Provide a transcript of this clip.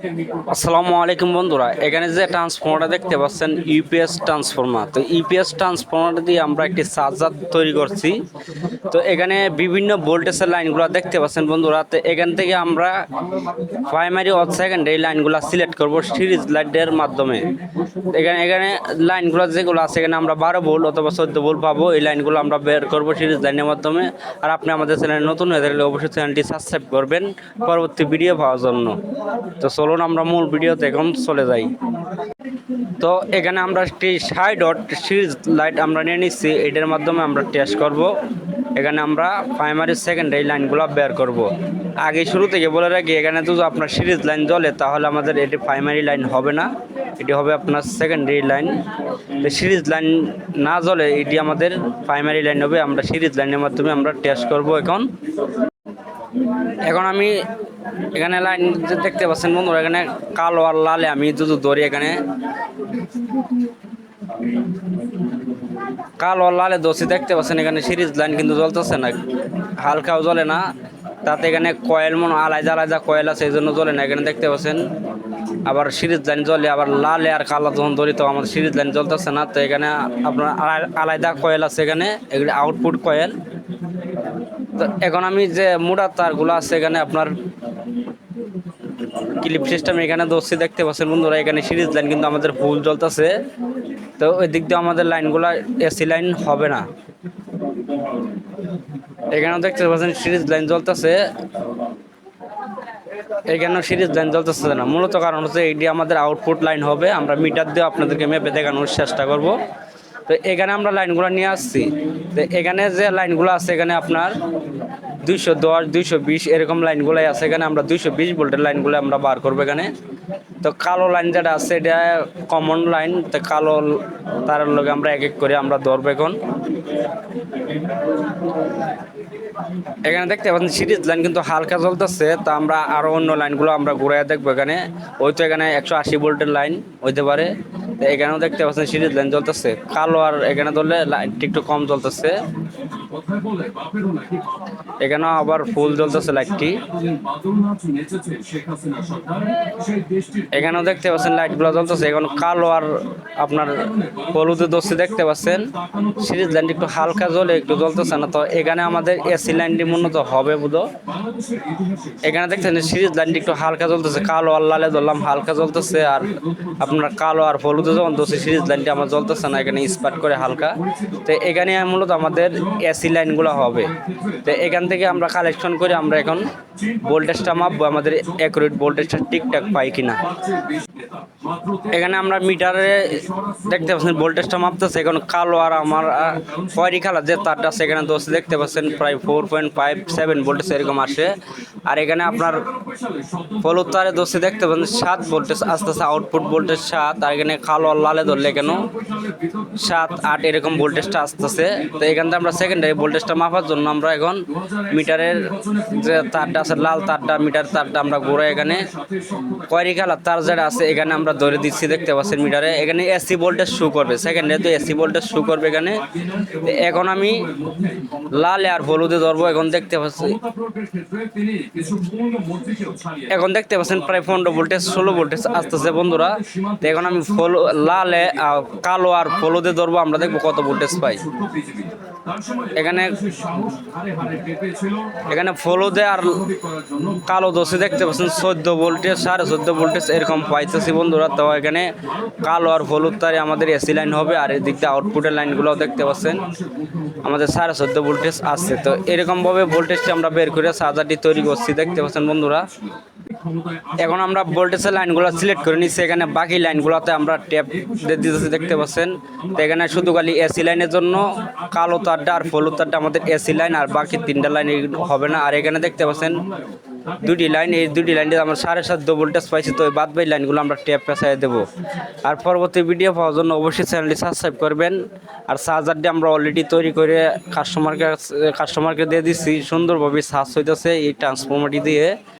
আসসালামু আলাইকুম বন্ধুরা, এখানে যে ট্রান্সফর্মারটা দেখতে পাচ্ছেন ইউপিএস ট্রান্সফর্মার তো ইউপিএস ট্রান্সফর্মার দিয়ে আমরা একটি চার্জার তৈরি করছি। তো এখানে বিভিন্ন ভোল্টেজের লাইনগুলো দেখতে পাচ্ছেন বন্ধুরা। তো এখান থেকে আমরা প্রাইমারি অথ সেকেন্ডারি লাইনগুলো সিলেক্ট করব সিরিজ লাইটের মাধ্যমে। এখানে এখানে লাইনগুলো যেগুলো আছে, এখানে আমরা বারো ভোল্ট অথবা চোদ্দ ভোল্ট পাবো। এই লাইনগুলো আমরা বের করব সিরিজ লাইনের মাধ্যমে। আর আপনি আমাদের চ্যানেলে নতুন হয়ে থাকলে অবশ্যই চ্যানেলটি সাবস্ক্রাইব করবেন। পরবর্তী ভিডিও পাওয়ার জন্য। তো চলুন, আমরা মূল ভিডিওতে এখন চলে যাই। তো এখানে আমরা একটি সাই ডট সিরিজ লাইট আমরা নিয়ে নিচ্ছি, এটার মাধ্যমে আমরা টেস্ট করব। এখানে আমরা প্রাইমারি সেকেন্ডারি লাইনগুলো বের করব। আগে শুরু থেকে বলে রাখি, এখানে যদি আপনার সিরিজ লাইন জ্বলে, তাহলে আমাদের এটি প্রাইমারি লাইন হবে না। এটি হবে আপনার সেকেন্ডারি লাইন সিরিজ লাইন না জ্বলে, এটি আমাদের প্রাইমারি লাইন হবে। আমরা সিরিজ লাইনের মাধ্যমে আমরা টেস্ট করব এখন। এখন আমি এখানে লাইন দেখতে পাচ্ছেন বন্ধুরা, এখানে কালো আর লালে আমি দুধ ধরি এখানে। কালো আর লালে দোষী দেখতে পাচ্ছেন এখানে সিরিজ লাইন কিন্তু জ্বলতেছে না, হালকাও জ্বলে না। তাতে এখানে কয়েল মনে আলাদা আলাদা কয়েল আছে, এই জন্য জ্বলে না, এখানে দেখতে পাচ্ছেন। আবার সিরিজ লাইন জ্বলে, আবার লালে আর কালো যখন ধরি তো আমাদের সিরিজ লাইন জ্বলতেছে না, তো এখানে আপনার আলা- আলাদা কয়েল আছে এখানে, এগুলি আউটপুট কয়েল। এখন আমি যে মোটা তারগুলো আছে এখানে আপনার ক্লিপ সিস্টেম এখানে দোষী দেখতে পাচ্ছেন বন্ধুরা, এখানে সিরিজ লাইন কিন্তু আমাদের ফুল জ্বলতেছে তো ওই দিক দিয়ে আমাদের লাইনগুলো এসি লাইন হবে না। এখানেও দেখতে পাচ্ছেন সিরিজ লাইন জ্বলতেছে এখানেও সিরিজ লাইন জ্বলতেছে না। মূলত কারণ হচ্ছে এইটি আমাদের আউটপুট লাইন হবে। আমরা মিটার দিয়ে আপনাদেরকে মেপে দেখানোর চেষ্টা করব। তো এখানে আমরা লাইনগুলো নিয়ে আসছি। তো এখানে যে লাইনগুলো আছে, এখানে আপনার দুইশো দশ, দুইশো বিশ এরকম লাইনগুলোই আছে। এখানে আমরা দুইশো বিশ ভোল্টের লাইনগুলো আমরা বার করব এখানে। তো কালো লাইন যেটা আছে, এটা কমন লাইন তো কালো তার লগে আমরা এক এক করে আমরা ধরবো এখন। এখানে দেখতে পাচ্ছেন, সিরিজ লাইন কিন্তু হালকা চলতেছে, তা আমরা আরও অন্য লাইনগুলো আমরা ঘুরাই দেখব এখানে। ওই তো এখানে একশো আশি ভোল্টের লাইন হইতে পারে। এখানেও দেখতে পাচ্ছেন সিরিজ লাইন জ্বলতেছে। কালো আর এখানে ধরলে একটু কম জ্বলতেছে। এখানেও আবার ফুল জ্বলতেছে লাইটটি। এখানেও দেখতে পাচ্ছেন লাইটগুলো জ্বলতেছে। এখন কালো আর আপনার হলুদের দোষে দেখতে পাচ্ছেন। সিরিজ লাইনটি একটু হালকা জ্বলে একটু জ্বলতেছে না। তো এখানে আমাদের এসি লাইনটি মূলত হবে বুধো। এখানে দেখছেন সিরিজ লাইনটি একটু হালকা জ্বলতেছে। কালো আর লালে ধরলাম, হালকা জ্বলতেছে। আর আপনার কালো আর হলুদে যখন দোষে সিরিজ লাইনটি আমার জ্বলতেছে না। এখানে স্পার্ট করে হালকা। তো এখানে মূলত আমাদের এসি লাইনগুলো হবে। তো এখান থেকে আমরা কালেকশন করে আমরা এখন ভোল্টেজটা মাপবো, আমাদের অ্যাকুরেট ভোল্টেজটা ঠিকঠাক পাই কিনা। এখানে আমরা মিটারে দেখতে পাচ্ছেন ভোল্টেজটা মাপতেছে, এখন কালো আর আমার খয়েরি কালার যে তারটা সেখানে দোষ দেখতে পাচ্ছেন, প্রায় four point five seven voltage এরকম আসে। আর এখানে আপনার হলুদ তারে দোষে দেখতে পাচ্ছেন, সাত ভোল্টেজ আস্তে আস্তে আউটপুট ভোল্টেজ সাত, আর এখানে কালো আর লালে ধরলে কেন সাত, আট এরকম ভোল্টেজটা আসতেছে তো এখান থেকে আমরা সেকেন্ডারি ভোল্টেজটা মাপার জন্য আমরা এখন মিটারের যে তারটা আছে, লাল তারটা, মিটার তারটা আমরা ঘুরে এখানে কয়েরি কালার তার যেটা আছে, এখানে আমরা ধরে দিচ্ছি দেখতে পাচ্ছেন মিটারে। এখানে এসি ভোল্টেজ শু করবে। সেকেন্ডে তো এসি ভোল্টেজ শু করবে এখানে। এখন আমি লাল আর হলুদে ধরবো। এখন দেখতে পাচ্ছি এখন দেখতে পাচ্ছেন প্রায় পনেরো ভোল্টেজ ষোলো ভোল্টেজ আসতেছে বন্ধুরা। এখন আমি ফল লালে কালো আর হলুদে ধরবো। আমরা দেখব কত ভোল্টেজ পাই। এখানে এখানে ফলুদে আর কালো দোষে দেখতে পাচ্ছেন চোদ্দ ভোল্টেজ, সাড়ে চোদ্দ ভোল্টেজ এরকম পাইতেছি বন্ধুরা। তো এখানে কালো আর হলুদ তারে আমাদের এসি লাইন হবে আর এদিক দিয়ে আউটপুটের লাইনগুলো দেখতে পাচ্ছেন। আমাদের সাড়ে চোদ্দ ভোল্টেজ আসছে তো এরকমভাবে ভোল্টেজটি আমরা বের করে চার্জারটি তৈরি করছি, দেখতে পাচ্ছেন বন্ধুরা। এখন আমরা ভোল্টেজের লাইনগুলো সিলেক্ট করে নিচ্ছি। এখানে বাকি লাইনগুলোতে আমরা ট্যাপ দিতেছি, দেখতে পাচ্ছেন? তো এখানে শুধু খালি এসি লাইনের জন্য কালো তারটা আর হলুদ তারটা আমাদের এসি লাইন আর বাকি তিনটা লাইন হবে না। আর এখানে দেখতে পাচ্ছেন দুটি লাইন এই দুটি লাইন আমরা সাড়ে সাত ভোল্টেজ পাইছি, তো এই বাদ বাকি লাইনগুলো আমরা ট্যাপ পেঁচাই দেবো। আর পরবর্তী ভিডিও পাওয়ার জন্য অবশ্যই চ্যানেলটি সাবস্ক্রাইব করবেন। আর চার্জারটি আমরা অলরেডি তৈরি করে কাস্টমারকে কাস্টমারকে দিয়ে দিচ্ছি। সুন্দরভাবে চার্জ হইতেছে এই ট্রান্সফর্মারটি দিয়ে।